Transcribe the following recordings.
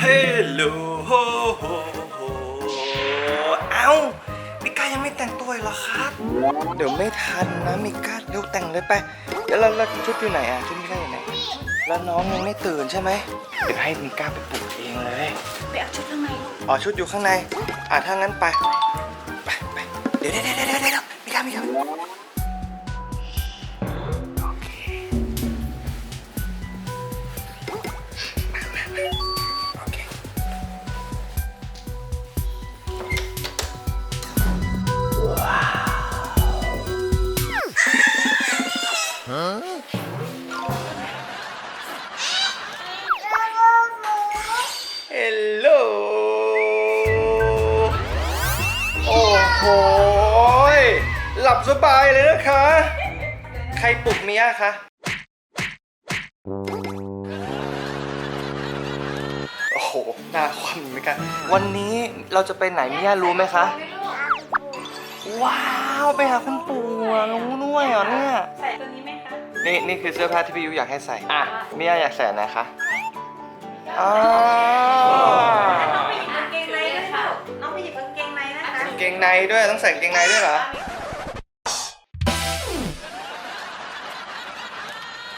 เฮลโหลโฮโฮโฮเอ้ามิก้ายังไม่แต่งตัวอีกเหรอครับ เดี๋ยวไม่ทันนะมิก้าเร็วแต่งเลยไปเดี๋ยวเราเราชุดอยู่ไหนอะชุดมิก้าอยู่ไหน แล้วน้องยังไม่ตื่นใช่ไหมเดี๋ยวให้มิก้าไปปลุกเองเลยไปเอาชุดข้างในอ๋อชุดอยู่ข้างใน อะถ้างั้นไป ไปไปเดี๋ยวเดี๋ยวเดี๋ยวเดี๋ยวเดี๋ยวมิก้ามิก้า บสบายเลยนะคะ ใครปลุกเมียคะโอ้โหหน้าคว่ำเหมือนกัน วันนี้เราจะไปไหนเมียรู้ไหมคะ ว้าวไปหาคุณปู่อะรู้ด้วยเหรอเนี่ย ใส่ตัวนี้ไหมคะ นี่นี่คือเสื้อผ้าที่พี่ยุอยากให้ใส่ อะเมียอยากใส่ไหนคะอ๋อน้องไปหยิบกางเกงในด้วยค่ะน้องไปหยิบกางเกงในนะคะกางเกงในด้วยต้องใส่กางเกงในด้วยเหรอ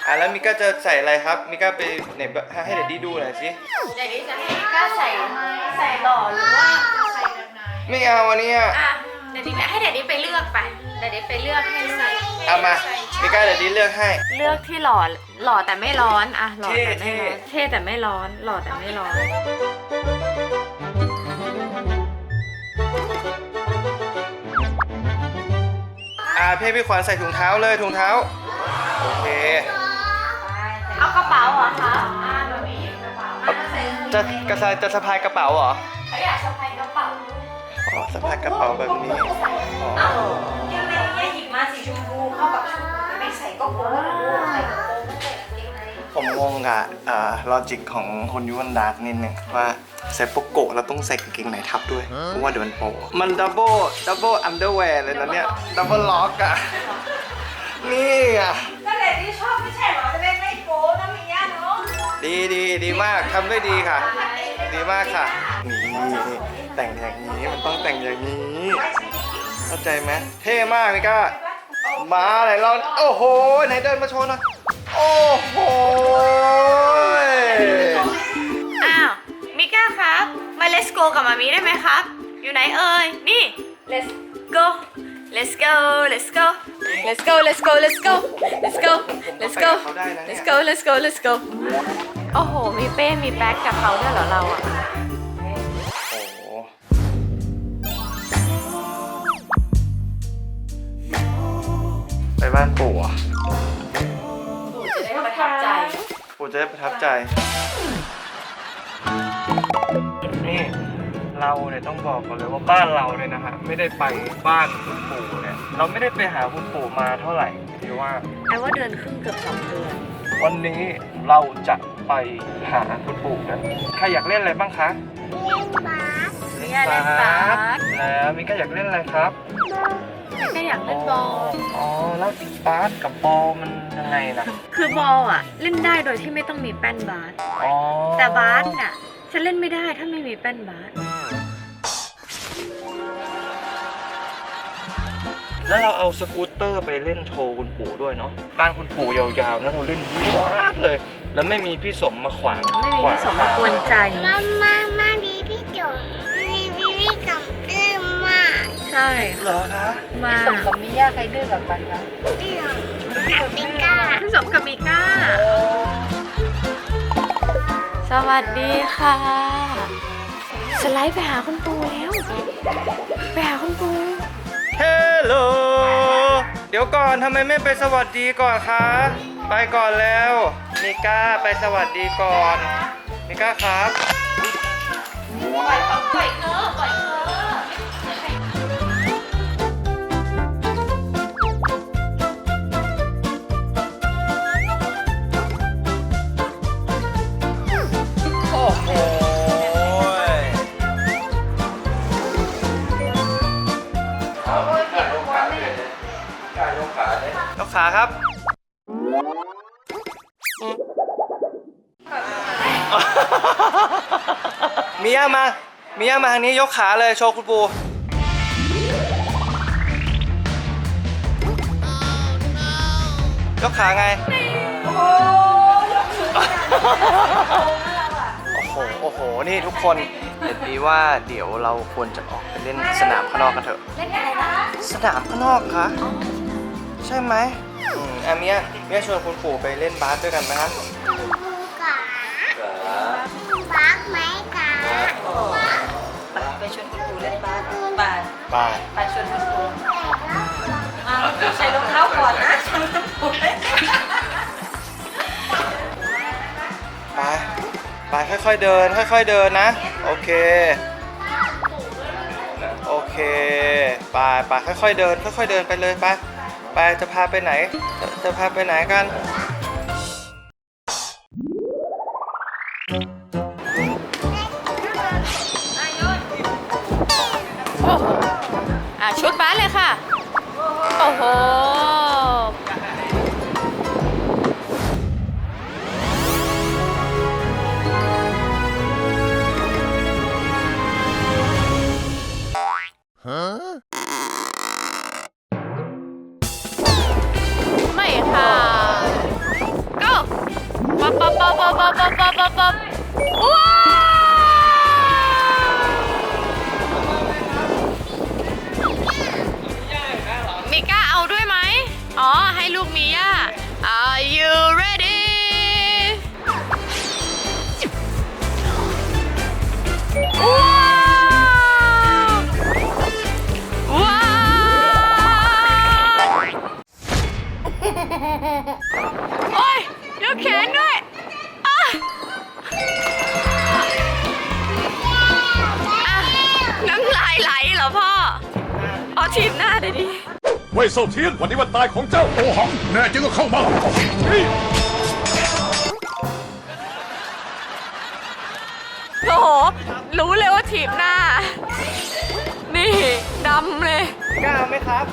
อะแล้วมิก้าจะใส่อะไรครับมิก้าไปไหนบให้เดดดี้ดูหน่อยสิเดี๋ยวนี้จะให้กล้าใส่ใส่หล่อหรือว่าใส่แบบไหนไม่เอาอันนี้อะอะเดี๋ยวนี้ให้เดี๋ยวนี้ไปเลือกไปเดี๋ยวนี้ไปเลือกให้ใส่เอามามิก้าเดดดี้เลือกให้ เลือกที่หล่อหล่อแต่ไม่ร้อนอะหล่อแต่ไม่ร้อนเท่เท่แต่ไม่ร้อนหล่อแต่ไม่ร้อนอะพี่พี่ขวัญใส่ถุงเท้าเลยถุงเท้าโอเค เอากระเป๋าเหรอคะอ่าเดี๋ยวนี้กระเป๋าอะใส่จะกระซายจะสะพายกระเป๋าเหรอ เขาอยากสะพายกระเป๋าอ๋อสะพายกระเป๋าแบบนี้ อ๋อเอ้ายังไงเนี่ยหยิบมาสีชมพูเข้ากับชุดไม่ใส่ก็โป๊ะใส่กระโปรงไม่ใส่กางเกงในผมงงกับเอ่อลอจิกของคนยุวันดาร์กนิดนึงว่าใส่โปโกะเราต้องใส่กางเกงในทับด้วย เพราะว่าเดี๋ยวมันโปะมันดับเบิลดับเบิลอันเดอร์แวร์เลยนะเนี่ย ดับเบิลล็อกอะนี่อะก็เลยที่ชอบไม่ใช่เหรอจะได้ไม่โป๊ ดีดีดีมากทำได้ดีค่ะ ดีมากค่ะ นี่แต่งอย่างนี้มันต้องแต่งอย่างนี้ เข้าใจไหมเท่มากนี่ก้ามาไหนเราโอ้โหไหนเดินมาโชว์หน่อยโอ้โหอ้าว มิก้าครับ มา let's go กับมามีได้ไหมครับ อยู่ไหนเอ่ย นี่ let's go let's go let's go let's go let's go let's go let's go let's go เขาได้นะเนี่ย let's go let's go let's go โอ้โห มีเป้ มีแบ็คกับเขาด้วยเหรอเราอะโอ้โหไปบ้านปู่อะจะได้ประทับใจ ปู่จะได้ประทับใจ นี่ เราเนี่ยต้องบอกก่อนเลยว่าบ้านเราเนี่ยนะฮะไม่ได้ไปบ้านคุณปู่เนี่ยเราไม่ได้ไปหาคุณปู่มาเท่าไหร่ที่ว่า แปลว่าเดือนครึ่งเกือบสองเดือน วันนี้เราจะไปหาคุณปู่กันใครอยากเล่นอะไรบ้างคะมิก้าเล่นบาสแล้วมิก้าอยากเล่นอะไรครับมิก้าอยากเล่นบอลอ๋อแล้วบาสกับบอลมันยังไงนะคือบอลอะเล่นได้โดยที่ไม่ต้องมีแป้นบาสอ๋อแต่บาสน่ะฉันเล่นไม่ได้ถ้าไม่มีแป้นบาส แล้วเราเอาสกูตเตอร์ไปเล่นโชว์คุณปู่ด้วยเนาะบ้านคุณปู่ยาวๆนะเราเล่นมากเลย แล้วไม่มีพี่สมมาขวางไม่มีขวางที่สมมากวนใจ มามามาดีพี่จุ๋มมีวิวิกับเอื้อมมากใช่เหรอคะมาเอื้อมกับปิก้าพี่สมกับมิก้า สวัสดีค่ะ สไลด์ไปหาคุณปูแล้ว ไปหาคุณปูเฮลโหลเดี๋ยวก่อนทำไมไม่ไปสวัสดีก่อนคะ ไปก่อนแล้วมิก้าไปสวัสดีก่อนมิก้าครับ ปล่อยขาปล่อยเธอปล่อยเธอ ขาครับมีย่ามา มีย่ามาทางนี้ยกขาเลยโชว์คุณปู ยกขาไง โอ้โห โอ้โห นี่ทุกคนเดี๋ยวดีว่าเดี๋ยวเราควรจะออกไปเล่นสนามข้างนอกกันเถอะ เล่นอะไรนะ สนามข้างนอกคะ ใช่ไหมอืมอเมียเมียชวนคุณปู่ไปเล่นบาสด้วยกันไหมครับคุณครูกาบักไหมกาไปชวนคุณครูเล่นบาสบาสไปไปชวนคุณครูอ่าใส่รองเท้าก่อนนะชวนคุณครูเล่นไปไปค่อยๆเดิน ค่อย ๆเดินนะ โอเค โอเค ไปไปค่อยๆเดิน ค่อยๆเดินไปเลยไป ไปจะพาไปไหน จะจะพาไปไหนกัน โอ้อะชุดบ้านเลยค่ะ โอ้โห เว่ยเซาเทียน วันนี้วันตายของเจ้า โอหัง แน่จริงก็เข้ามาเฮ้ยโอ้โห รู้เลยว่าทีมหน้า นี่ดำเลย กล้าไหมครับ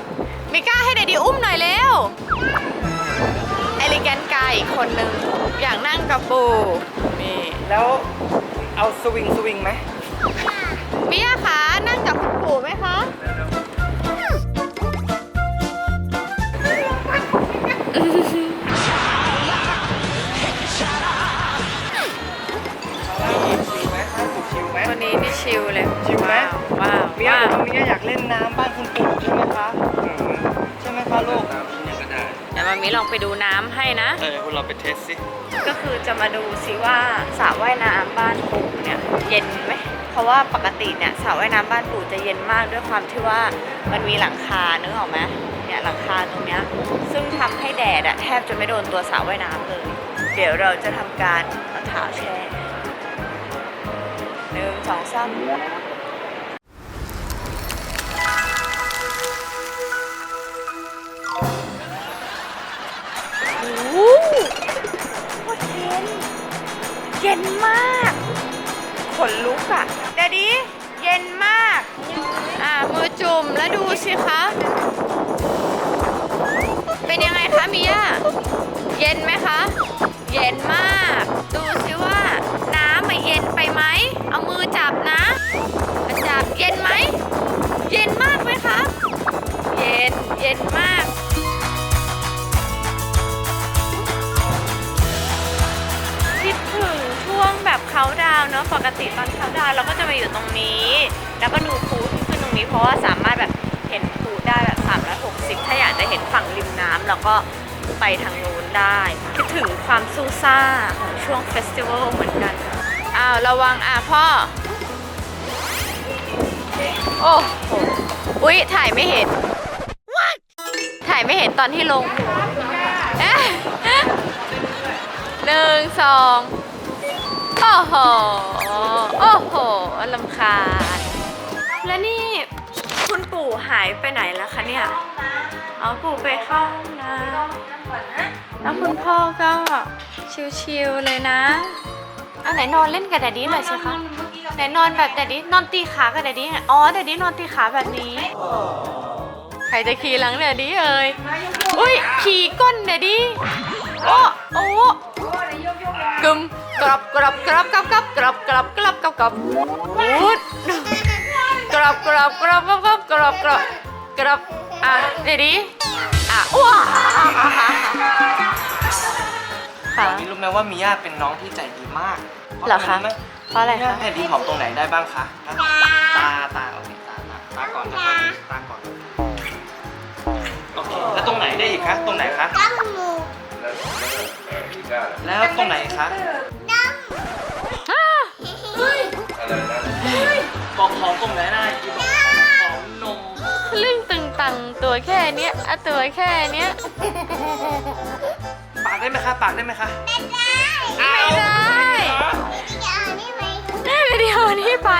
มิก้าให้เดดดีอุ้มหน่อยเร็วเอลิแกนกายอีกคนนึง อยากนั่งกับปูนี่แล้วเอาสวิงสวิงไหมมิยาคะนั่งกับคุณปู่ไหมคะ วไหมครับชิวไหมวันนี้นี่ชิลเลยชิลไหม ว้าวเมียว้าวบอกว่าเมียอยากเล่นน้ำบ้านคุณปู่ใช่ไหมคะอืมใช่ไหมคะลูกเดี๋ยวมามีลองไปดูน้ำให้นะ เออพวกเราไปเทสสิก็คือจะมาดูสิว่าสระว่ายน้ำบ้านปู่เนี่ยเย็นไหม เพราะว่าปกติเนี่ยสระว่ายน้ำบ้านปู่จะเย็นมากด้วยความที่ว่ามันมีหลังคานึกออกไหมเนี่ย หลังคาตรงเนี้ยซึ่งทำให้แดดอะแทบจะไม่โดนตัวสระว่ายน้ำเลย เดี๋ยวเราจะทำการเอาเท้าแช่หนึ่งสองสามโอ้โหเย็น เย็นมาก ขนลุกอะเดดดี้เย็นมาก อ่า มือจุ่มแล้วดูสิคะ เย็นไหมคะ เย็นมาก ดูสิว่า น้ำมันเย็นไปไหม เอามือจับนะ จับเย็นไหม เย็นมากไหมคะ เย็น เย็นมากคิดถึงช่วงแบบเขาดาวเนอะปกติตอนเขาดาวเราก็จะมาอยู่ตรงนี้ แล้วก็ดูพูขึ้นตรงนี้เพราะว่าสามารถแบบเห็นพูได้แบบ360 ถ้าอยากจะเห็นฝั่งริมน้ำเราก็ ไปทางนู้นได้ คิดถึงความซูซ่าของช่วงเฟสติวัลเหมือนกัน อ้าว ระวังอะพ่อ โอ้โหอุ๊ย ถ่ายไม่เห็น ถ่ายไม่เห็นตอนที่ลงหนึ่งสองโอ้โห โอ้โหลำคาญ และนี่คุณปู่หายไปไหนแล้วคะเนี่ย เอาปู่ไปเข้าห้องน้ำ แล้วคุณพ่อก็ชิวๆเลยนะอันไหนนอนเล่นกับแดดดี้หน่อยสิคะไหนนอนแบบแดดดี้นอนตีขากับแดดดี้อยอ๋อแดดดี้นอนตีขาแบบนี้ ใครจะขี่หลังแดดดี้เอ่ยอุ้ยขี่ก้นแดดดี้โอ้โอ้กึมกรอบกรอบกรอบกรอบกรอบกรอบกรอบกรอบกรอบกรอบวูดกรอบกรอบกรอบกรอบกรอบกรอบกรอบกรอบอะเดี๋ยวดิอะว้า ค่ะนี่รู้ไหมว่ามิย่าเป็นน้องที่ใจดีมากเหรอคะพาะเพราะอะไรมิย่าคะแผ่นดินหอมตรงไหนได้บ้างคะฮะตาตาโอเคตาตาตาก่อนนะคะตาก่อนโอเคแล้วตรงไหนได้อีกคะตรงไหนคะตั้งหมูแล้วตรงไหนคะตั้งบอกหอมตรงไหนได้อีบอกหอมนมลึ่งตึงตังตัวแค่เนี้ยอะตัวแค่เนี้ยปาก ได้ไหมคะ ปากได้ไหมคะไม่ได้ที่จะเอานี่ไหมแม่เดี๋ยวนี้ไป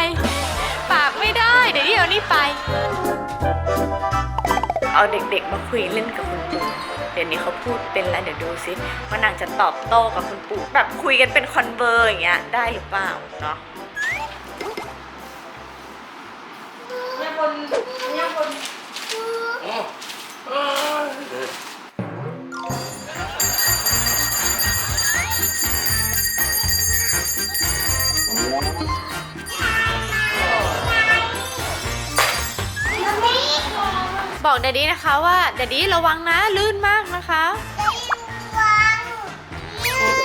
ปากไม่ได้ เดี๋ยวเดี๋ยวนี้ไป เอาเด็กๆมาคุยเล่นกับคุณปู่ เดี๋ยวนี้เขาพูดเป็นแล้วเดี๋ยวดูซิว่านางจะตอบโต้กับคุณปู่แบบคุยกันเป็นคอนเวอร์อย่างเงี้ยได้หรือเปล่าเนาะเนี่ยบนเนี่ยบน เดดดี้นะคะว่าเดดดี้ระวังนะลื่นมากนะคะวางยืด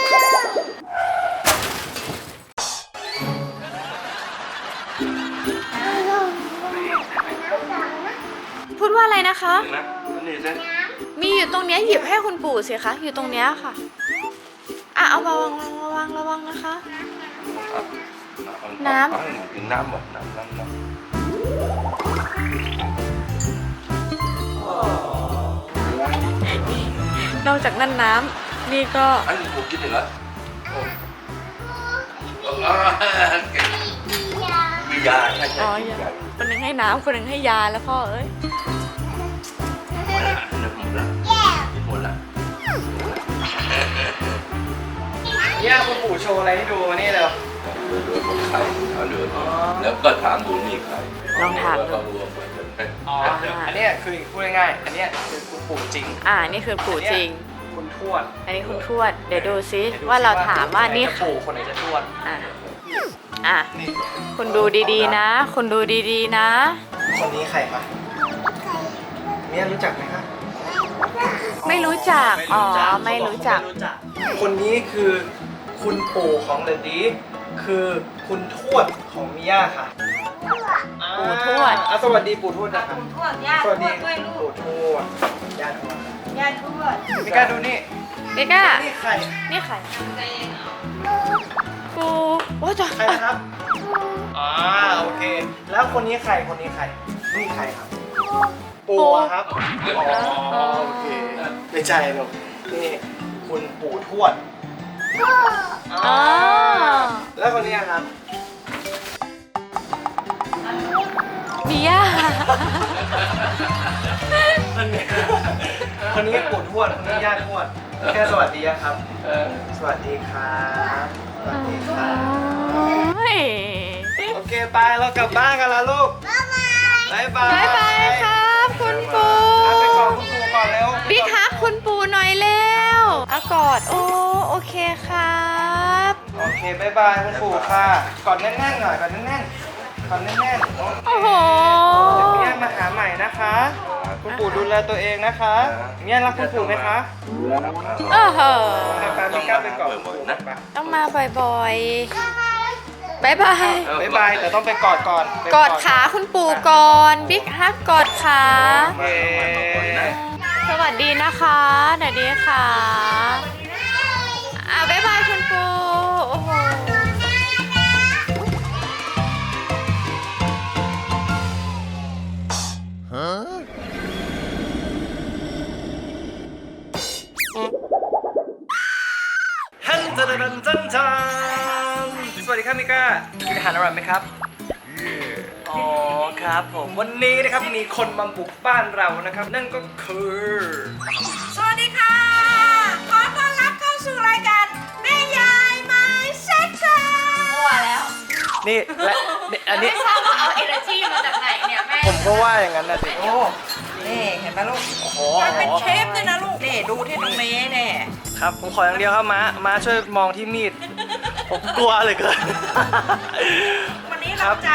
พูดว่าอะไรนะคะนะนี่สิมีอยู่ตรงเนี้ยหยิบให้คุณปู่สิคะอยู่ตรงเนี้ยค่ะอะเอามาวางระวังระวังนะคะ น้ำกินน้ำหมดน้ำน้ำน้ำ นอกจากนั่นน้ำนี่ก็อันนี้ผมกินได้แล้วมียาใช่ใช่อ๋อมีอย่ายาคนหนึ่งให้น้ำคนหนึ่งให้ยาแล้วพ่อเอ้ยหนึ่งหมดละกินหมดละเนี่ยคุณปู่โชว์อะไรให้ดูมานี่เร็วเดือดของใครเอาเดือดแล้วก็ถามดูนี่ใครลองถามดู แล้วก็รวมไปจนเป็นอ๋ออันเนี้ยคือพูดง่ายๆอันเนี้ยคือคุณปู่จริง อ่า นี่คือปู่จริง คุณทวดอันนี้คุณทวด เดี๋ยวดูซิดี๋ยดูว่าเราถามว่าคไหนี่จะปู่คนไหนจะทวดอะอะ นี่คุณดูดีๆนะ คุณดูดีๆนะ คนนี้ใครคะเนี่ยรู้จักไหมคะไม่รู้จัก อ๋อ ไม่รู้จักไม่รู้จักคนนี้คือคุณปู่ของเดดดี้คือ คุณทวดของมิย่าค่ะปู่ทวด อ่าสวัสดีปู่ทวดนะคะคุณทวดย่าสทววัดสดีด้วยลูกปู่ทวดญาติทวดย่าทวดมิก้าดูนี่เด็ก้า นี่ใครนี่ใครกูโอ้ยจ้ะใครนะครับอ่าโอเค แล้วคนนี้ใครคนนี้ใครนี่ใครครับ ปู่อะครับอ๋อโอเคไม่ใช่หรอกนี่คุณปู่ทวด อ๋อแล้วคนนี้อะครับมีย่าคนนี้คนนี้ปู่ทวดคนนี้ย่าทวดแค่สวัสดีอะครับสวัสดีครับสวัสดีครับเฮ้ยโอเคไปเรากลับบ้านกันแล้วลูกบายบายบ๊ายบายครับ คุณปู่ากอด โอ้โอเคครับ โอเคบายบายคุณปู่ค่ะ กอดแน่นๆหน่อยกอดแน่นๆกอดแน่นๆโอ้โหเดี๋ยวเนี่ยมาหาใหม่นะคะ คุณปู่ดูแลตัวเองนะคะเนี่ยรักคุณปู่ไหมคะโอ้โหไปไปมิก้าไปกอดคุณปู่นะไปต้องมาบ่อยๆบายบาย บายบายแต่ต้องไปกอดก่อนไปกอดขาคุณปู่ก่อน บิ๊กฮักกอดขา โอเค สวัสดีนะคะสวัสดีค่ะอ่าบ๊ายบายคุณปูโอ้โหฮันจันจันจันจันสวัสดีครับมิก้ากินอาหารอร่อยไหมครับ อ๋อครับผมวันนี้นะครับมีคนมาบุกบ้านเรานะครับ นั่นก็คือ สวัสดีค่ะ ขอต้อนรับเข้าสู่รายการแม่ยายไม้เซ็ตค่ะมั่วแล้วนี่และนี่อันนี้ไม่ทราบว่าเอาเอเนจีมาจากไหนเนี่ยแม่ผมก็ว่าอย่างนั้นนะสิโอ้นี่เห็นไหมลูกโหมันเป็นเชฟด้วยนะลูกนี่ดูที่ตรงนี้เนี่ยครับผมขออย่างเดียวครับม้าม้าช่วยมองที่มีดผมกลัวเหลยเกินวันนี้ครัเราบจะ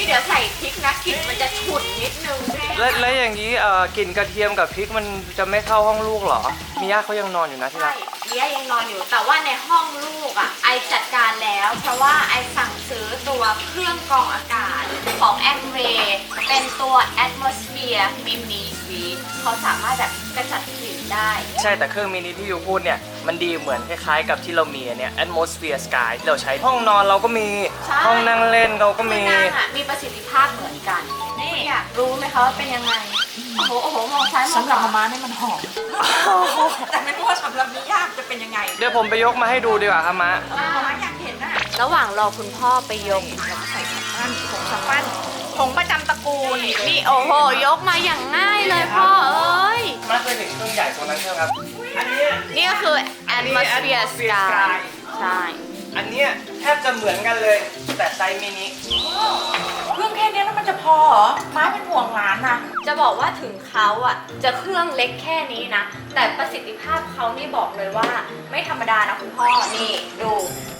นี่เดี๋ยวใส่พริกนะกลิ่นมันจะฉุนนิดนึงและและอย่างนี้เอ่อกลิ่นกระเทียมกับพริกมันจะไม่เข้าห้องลูกเหรอ มีย่าเขายังนอนอยู่นะที่ใช่รักเลี้ยยังนอนอยู่แต่ว่าในห้องลูกอะไอจัดการแล้ว เพราะว่าไอสั่งซื้อตัวเครื่องกรองอากาศของแอ w เวเป็นตัว Atmosphere Mini Suite เขาสามารถแบบกระจัดกลิ่นได้ ใช่แต่เครื่องมินิที่ยูพูดเนี่ย มันดีเหมือนคล้ายๆ กับที่เรามีอันเนี่ย atmosphere sky เราใช้ห้องนอนเราก็มีใช่ ห้องนั่งเล่นเราก็คืมีอนางอะมีประสิทธิภาพเหมือนกัน นี่อยากรู้ไหมคะว่าเป็นยังไง โอ้โหโอ้โหมองซ้ายมองสำหรับขวา มาม่าเนี่ยมันหอม แต่ไม่รู้ว่าสำหรับนิยามจะเป็นยังไงเดี๋ยวผมไปยกมาให้ดูดีกว่าครับมะ มาม่าอยากเห็นน่ะระหว่างรอคุณพ่อไปยกเราก็ใส่สับปั้นผงสับปั้นผ งประจำตระกูลนี่โอ้โห ยกมาอย่างง่ายเลยพ่อเอ้ย มาเคยเห็นเครื่องใหญ่ตัวนั้นใช่ไหมครับ อันเนี้ยนี่ก็คืออันนี้ atmosphere atmosphere sky sky ใช่ อันเนี้ยแทบจะเหมือนกันเลย แต่ไซส์มินิ เครื่องแค่นี้แล้วมันจะพอเหรอม้าเป็นห่วงหลานนะ จะบอกว่าถึงเขาอะจะเครื่องเล็กแค่นี้นะ แต่ประสิทธิภาพเขานี่บอกเลยว่า ไม่ธรรมดานะคุณพ่อ นี่ดู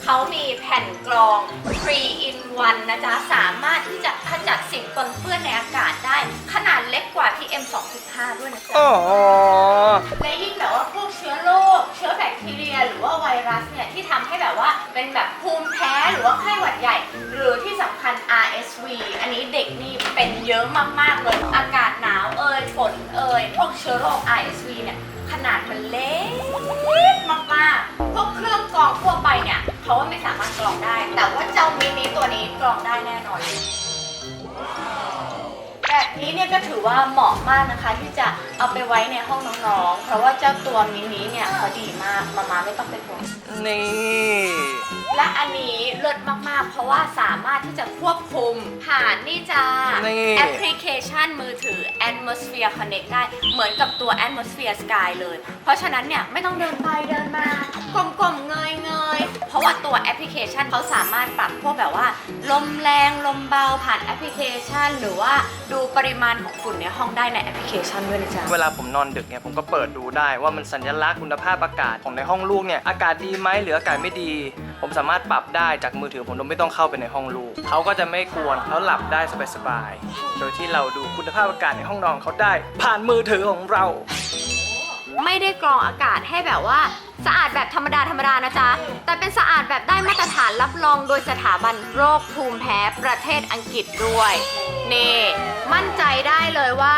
เขามีแผ่นกรอง 3 in 1 นะจ๊ะ สามารถที่จะขจัดสิ่งปนเปื้อนในอากาศได้ ขนาดเล็กกว่า PM 2.5 ด้วยนะจ๊ะโอ้โหและยิ่งแบบว่าพวกเชื้อโรคเชื้อแบคทีเรีย หรือว่าไวรัสเนี่ย ที่ทำให้แบบว่าเป็นแบบภูมิแพ้หรือว่าไข้หวัดใหญ่ หรือที่สำคัญ RSV อันนี้เด็กนี่ เป็นเยอะมากๆเลย อากาศหนาวเอ่ยฝนเอ่ยพวกเชื้อโรค RSV เนี่ยขนาดมันเล็กมากๆ พวกเครื่องกรองทั่วไปเนี่ยเขาว่าไม่สามารถกรองได้ แต่ว่าเจ้ามินิตัวนี้กรองได้แน่นอนแบบนี้เนี่ยก็ถือว่าเหมาะมากนะคะ ที่จะเอาไปไว้ในห้องน้องๆ เพราะว่าเจ้าตัวมินิเนี่ยเขาดีมากมามาไม่ต้องเป็นห่วงนี่ และอันนี้เลิศมากๆ เพราะว่าสามารถที่จะควบคุมผ่านนี่จ้านี่ แอปพลิเคชันมือถือ Atmosphere Connect ได้ เหมือนกับตัว Atmosphere Sky เลย เพราะฉะนั้นเนี่ยไม่ต้องเดินไปเดินมากลมๆเงยเงยๆเพราะว่าตัวแอปพลิเคชันเขาสามารถปรับพวกแบบว่า ลมแรงลมเบาผ่านแอปพลิเคชัน หรือว่าดูปริมาณของฝุ่นในห้องได้ในแอปพลิเคชันด้วยนะจ๊ะ เวลาผมนอนดึกเนี่ยผมก็เปิดดูได้ว่ามันสัญลักษณ์คุณภาพอากาศของในห้องลูกเนี่ยอากาศดีไหมหรืออากาศไม่ดี ผมสามารถปรับได้จากมือถือผมโดยไม่ต้องเข้าไปในห้องลูกเขาก็จะไม่กวนแล้วหลับได้สบายๆโดยที่เราดูคุณภาพอากาศในห้องนอนเขาได้ ผ่านมือถือของเรา ไม่ได้กรองอากาศให้แบบว่า สะอาดแบบธรรมดาธรรมดานะจ๊ะ แต่เป็นสะอาดแบบได้มาตรฐานรับรองโดยสถาบันโรคภูมิแพ้ประเทศอังกฤษด้วย นี่ มั่นใจได้เลยว่า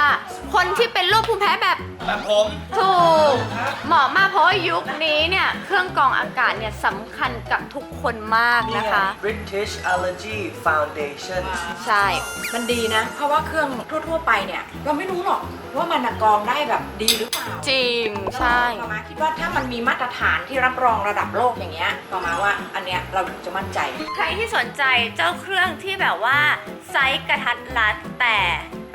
คนที่เป็นโรคภูมิแพ้แบบแบบผมถูกเหมาะมากเพราะว่ายุคนี้เนี่ยเครื่องกรองอากาศเนี่ยสำคัญกับทุกคนมากนะคะ British Allergy Foundation ใช่ มันดีนะ เพราะว่าเครื่องทั่ว ๆ ไปเนี่ย เราไม่รู้หรอกว่ามันน่ะกรองได้แบบดีหรือเปล่าจริงใช่ประมาคิดว่าถ้ามันมีมาตรฐานที่รับรองระดับโลกอย่างเงี้ยประมาว่าอันเนี้ยเราถึงจะมั่นใจ ใครที่สนใจเจ้าเครื่องที่แบบว่าไซส์กระทัดรัดแต่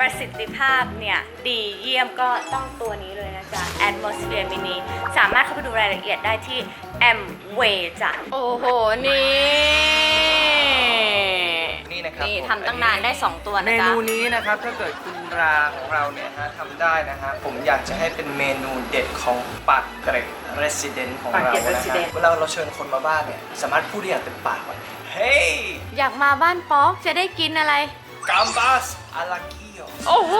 ประสิทธิภาพเนี่ยดีเยี่ยมก็ต้องตัวนี้เลยนะจ๊ะ Atmosphere Mini สามารถเข้าไปดูรายละเอียดได้ที่ M Way จ้ะ โอ้โห นี่ นี่นะครับนี่ผมทำตั้งนานได้ 2 ตัวเมนะจ๊ะ นูนี้นะครับถ้าเกิดคุณราของเราเนี่ยฮะทำได้นะฮะผมอยากจะให้เป็นเมนูเด็ดของปากเกร็ด Resident ของเราปากเกร็ดนะฮะ Resident เวลาเราเชิญคนมาบ้านเนี่ยสามารถพูดได้อย่างเต็มปากว่าเฮ้ยอยากมาบ้านป๊อกจะได้กินอะไร กัมบัสอารากิ โอโอ้โห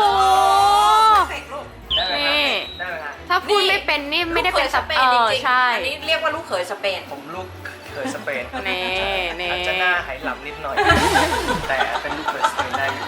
ได้ไหมนี่ครับได้ไหมครับถ้าพูดไม่เป็นนี่ไม่ได้เป็นสสับเปเอนจอริงใช่ๆอันนี้เรียกว่าลูกเขยสเปน ผมลูกเคยสเปนนี่นี่อาจจะหน้าไหหลำนิดหน่อย แต่เป็นลูกเคยสเปนได้อยู่